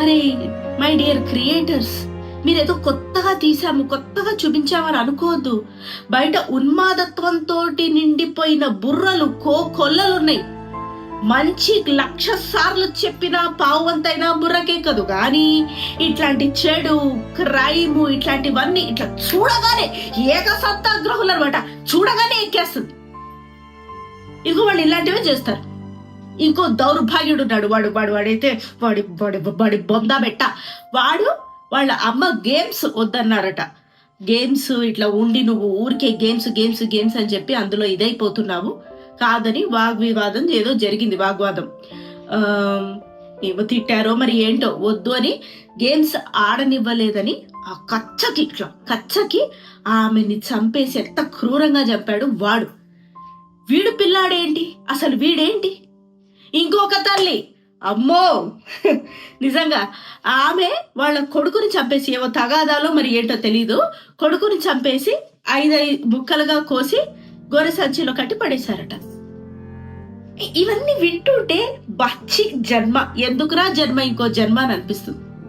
అరే my dear creators మీరేదో కొత్తగా తీసాము కొత్తగా చూపించామని అనుకోవద్దు. బయట ఉన్మాదత్వంతో నిండిపోయిన బుర్రలు కో కొల్లలున్నాయి. మంచి లక్ష సార్లు చెప్పిన పావంతైనా బుర్రకే కదు. కానీ ఇట్లాంటి చెడు క్రైమ్ ఇట్లాంటివన్నీ ఇట్లా చూడగానే ఏకసత్తాగ్రహులు అనమాట చూడగానే ఎక్కేస్తుంది. ఇదిగో వాళ్ళు ఇలాంటివే చేస్తారు. ఇంకో దౌర్భాగ్యుడు ఉన్నాడు వాడు వాడు వాడైతే వాడి వాడి వాడి బొందా బెట్ట వాడు వాళ్ళ అమ్మ గేమ్స్ వద్దన్నారట. గేమ్స్ ఇట్లా ఉండి నువ్వు ఊరికే గేమ్స్ గేమ్స్ గేమ్స్ అని చెప్పి అందులో ఇదైపోతున్నావు. కాదని వాగ్వివాదం ఏదో జరిగింది వాగ్వాదం. ఏమో తిట్టారో మరి ఏంటో వద్దు అని గేమ్స్ ఆడనివ్వలేదని ఆ కచ్చకి ఇట్లా కచ్చకి ఆమెని చంపేసి ఎంత క్రూరంగా చంపాడు వాడు. వీడు పిల్లాడేంటి? అసలు వీడేంటి? ఇంకొక తల్లి. అమ్మో! నిజంగా ఆమె వాళ్ళ కొడుకుని చంపేసి ఏవో తగాదాలో మరి ఏంటో తెలీదు. కొడుకుని చంపేసి ఐదైదు ముక్కలుగా కోసి గొర్రె సంచిలో కట్టి పడేశారట. ఇవన్నీ వింటుంటే బచ్చి జన్మ. ఎందుకురా జన్మ ఇంకో జన్మ అని అనిపిస్తుంది.